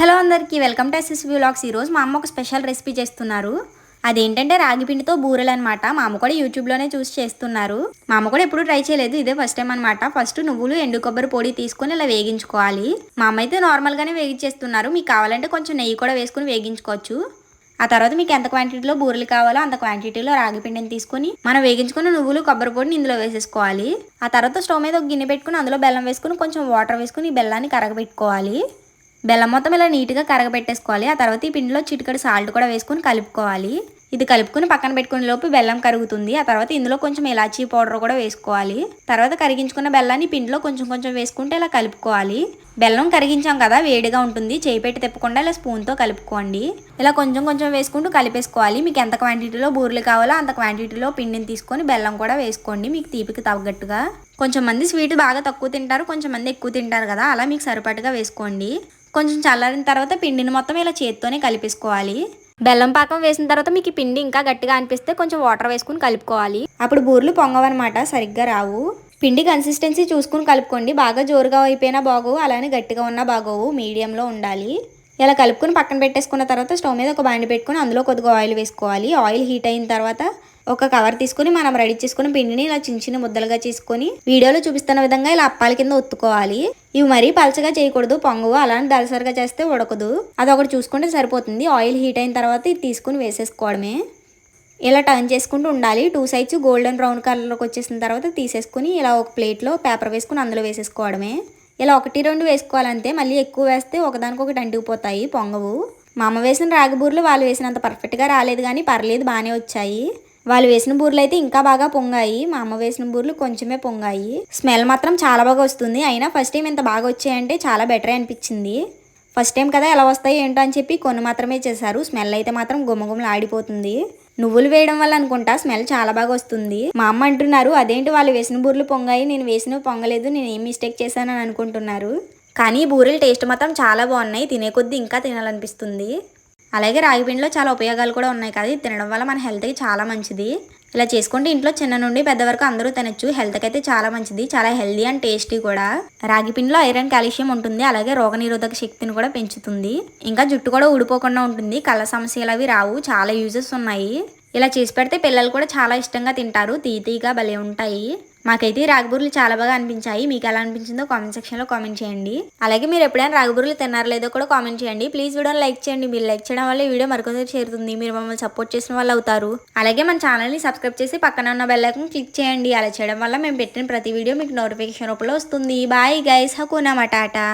Hello అందరికీ welcome to SS vlogs ఈరోజు మా అమ్మ ఒక స్పెషల్ రెసిపీ చేస్తున్నారు. అదేంటంటే రాగి పిండితో బూరెలు అనమాట మా అమ్మ కూడా యూట్యూబ్లోనే చూసి చేస్తున్నారు. మా అమ్మ కూడా ఎప్పుడు ట్రై చేయలేదు. ఇదే ఫస్ట్ టైం అనమాట ఫస్ట్ నువ్వులు ఎండు కొబ్బరి పొడి తీసుకొని ఇలా వేగించుకోవాలి. మా అమ్మ అయితే నార్మల్గానే వేగించేస్తున్నారు మీకు కావాలంటే కొంచెం నెయ్యి కూడా వేసుకుని వేగించుకోవచ్చు. ఆ తర్వాత మీకు ఎంత క్వాంటిటీలో బూరెలు కావాలో అంత క్వాంటిటీలో రాగి పిండిని తీసుకొని మనం వేగించుకున్న నువ్వులు కొబ్బరి పొడిని ఇందులో వేసేసుకోవాలి. ఆ తర్వాత స్టవ్ మీద ఒక గిన్నె పెట్టుకుని అందులో బెల్లం వేసుకుని కొంచెం వాటర్ వేసుకుని ఈ బెల్లాన్ని కరగబెట్టుకోవాలి బెల్లం మొత్తం ఇలా నీట్గా కరగబెట్టేసుకోవాలి. ఆ తర్వాత ఈ పిండిలో చిటికడి సాల్ట్ కూడా వేసుకొని కలుపుకోవాలి. ఇది కలుపుకుని పక్కన పెట్టుకునే లోపు బెల్లం కరుగుతుంది. ఆ తర్వాత ఇందులో కొంచెం ఇలాచీ పౌడర్ కూడా వేసుకోవాలి. తర్వాత కరిగించుకున్న బెల్లాన్ని పిండిలో కొంచెం కొంచెం వేసుకుంటే ఇలా కలుపుకోవాలి. బెల్లం కరిగించాం కదా వేడిగా ఉంటుంది. చేయి పెట్టి తిప్పకుండా ఇలా స్పూన్తో కలుపుకోండి. ఇలా కొంచెం కొంచెం వేసుకుంటూ కలిపేసుకోవాలి. మీకు ఎంత క్వాంటిటీలో బూరెలు కావాలో అంత క్వాంటిటీలో పిండిని తీసుకొని బెల్లం కూడా వేసుకోండి. మీకు తీపికి తగ్గట్టుగా. కొంచెం మంది స్వీట్ బాగా తక్కువ తింటారు కొంచెం మంది ఎక్కువ తింటారు కదా అలా మీకు సరిపట్టుగా వేసుకోండి. కొంచెం చల్లారిన తర్వాత పిండిని మొత్తం ఇలా చేత్తోనే కలిపేసుకోవాలి. బెల్లం పాకం వేసిన తర్వాత మీకు పిండి ఇంకా గట్టిగా అనిపిస్తే కొంచెం వాటర్ వేసుకుని కలుపుకోవాలి. అప్పుడు బూర్లు పొంగవన్నమాట సరిగ్గా రావు. పిండి కన్సిస్టెన్సీ చూసుకుని కలుపుకోండి. బాగా జోరుగా అయిపోయినా బాగోవు అలానే గట్టిగా ఉన్నా బాగోవు మీడియంలో ఉండాలి. ఇలా కలుపుకుని పక్కన పెట్టేసుకున్న తర్వాత స్టవ్ మీద ఒక బాండి పెట్టుకుని అందులో కొద్దిగా ఆయిల్ వేసుకోవాలి. ఆయిల్ హీట్ అయిన తర్వాత ఒక కవర్ తీసుకుని మనం రెడీ చేసుకుని పిండిని ఇలా చిన్న చిన్న ముద్దలుగా చేసుకొని వీడియోలో చూపిస్తున్న విధంగా ఇలా అప్పాల కింద ఒత్తుకోవాలి. ఇవి మరీ పలచగా చేయకూడదు పొంగువు అలానే దలసరిగా చేస్తే ఉడకదు. అది ఒకటి చూసుకుంటే సరిపోతుంది. ఆయిల్ హీట్ అయిన తర్వాత ఇది తీసుకుని వేసేసుకోవడమే. ఇలా టర్న్ చేసుకుంటూ ఉండాలి. టూ సైడ్స్ గోల్డెన్ బ్రౌన్ కలర్లోకి వచ్చేసిన తర్వాత తీసేసుకుని ఇలా ఒక ప్లేట్లో పేపర్ వేసుకుని అందులో వేసేసుకోవడమే. ఇలా ఒకటి రెండు వేసుకోవాలంతే మళ్ళీ ఎక్కువ వేస్తే ఒకదానికొకటి అంటుకుపోతాయి పొంగవు. మా అమ్మ వేసిన రాగిబూర్లు వాళ్ళు వేసినంత పర్ఫెక్ట్గా రాలేదు కానీ పర్లేదు బాగానే వచ్చాయి. వాళ్ళు వేసిన బూర్లు అయితే ఇంకా బాగా పొంగాయి. మా అమ్మ వేసిన బూర్లు కొంచెమే పొంగాయి. స్మెల్ మాత్రం చాలా బాగా వస్తుంది. అయినా ఫస్ట్ టైం ఇంత బాగా వచ్చాయంటే చాలా బెటర్ అనిపించింది. ఫస్ట్ టైం కదా ఎలా వస్తాయి ఏంటో అని చెప్పి కొన్ని మాత్రమే చేశారు. స్మెల్ అయితే మాత్రం గుమ్మగుమ్మలు ఆడిపోతుంది నువ్వులు వేయడం వల్ల అనుకుంటా స్మెల్ చాలా బాగా వస్తుంది. మా అమ్మ అంటున్నారు అదేంటి వాళ్ళు వేసిన బూరెలు పొంగాయి నేను వేసినవి పొంగలేదు నేను ఏం మిస్టేక్ చేశానని అనుకుంటున్నారు. కానీ బూరెలు టేస్ట్ మాత్రం చాలా బాగున్నాయి తినే కొద్దీ ఇంకా తినాలనిపిస్తుంది. అలాగే రాగి పిండిలో చాలా ఉపయోగాలు కూడా ఉన్నాయి కదా ఇది తినడం వల్ల మన హెల్త్కి చాలా మంచిది. ఇలా చేసుకుంటే ఇంట్లో చిన్న నుండి పెద్ద వరకు అందరూ తినచ్చు. హెల్త్కి అయితే చాలా మంచిది. చాలా హెల్దీ అండ్ టేస్టీ కూడా. రాగి పిండిలో ఐరన్ కాల్షియం ఉంటుంది. అలాగే రోగనిరోధక శక్తిని కూడా పెంచుతుంది. ఇంకా జుట్టు కూడా ఊడిపోకుండా ఉంటుంది. కళ్ళ సమస్యలు అవి రావు. చాలా యూజెస్ ఉన్నాయి. ఇలా చేసి పెడితే పిల్లలు కూడా చాలా ఇష్టంగా తింటారు. తీతీగా భలే ఉంటాయి. మాకైతే రాగిబూరలు చాలా బాగా అనిపించాయి. మీకు ఎలా అనిపించిందో కామెంట్ సెక్షన్లో కామెంట్ చేయండి. అలాగే మీరు ఎప్పుడైనా రాగిబూరలు తిన్నారో లేదో కూడా కామెంట్ చేయండి. ప్లీజ్ వీడియోని లైక్ చేయండి. మీరు లైక్ చేయడం వల్ల వీడియో మరికొందరు చేరుతుంది. మీరు మమ్మల్ని సపోర్ట్ చేసిన వాళ్ళు అవుతారు. అలాగే మన ఛానల్ని సబ్స్క్రైబ్ చేసి పక్కన ఉన్న బెల్ ఐకాన్ క్లిక్ చేయండి. అలా చేయడం వల్ల మేము పెట్టిన ప్రతి వీడియో మీకు నోటిఫికేషన్ రూపంలో వస్తుంది. Bye guys హకునా matata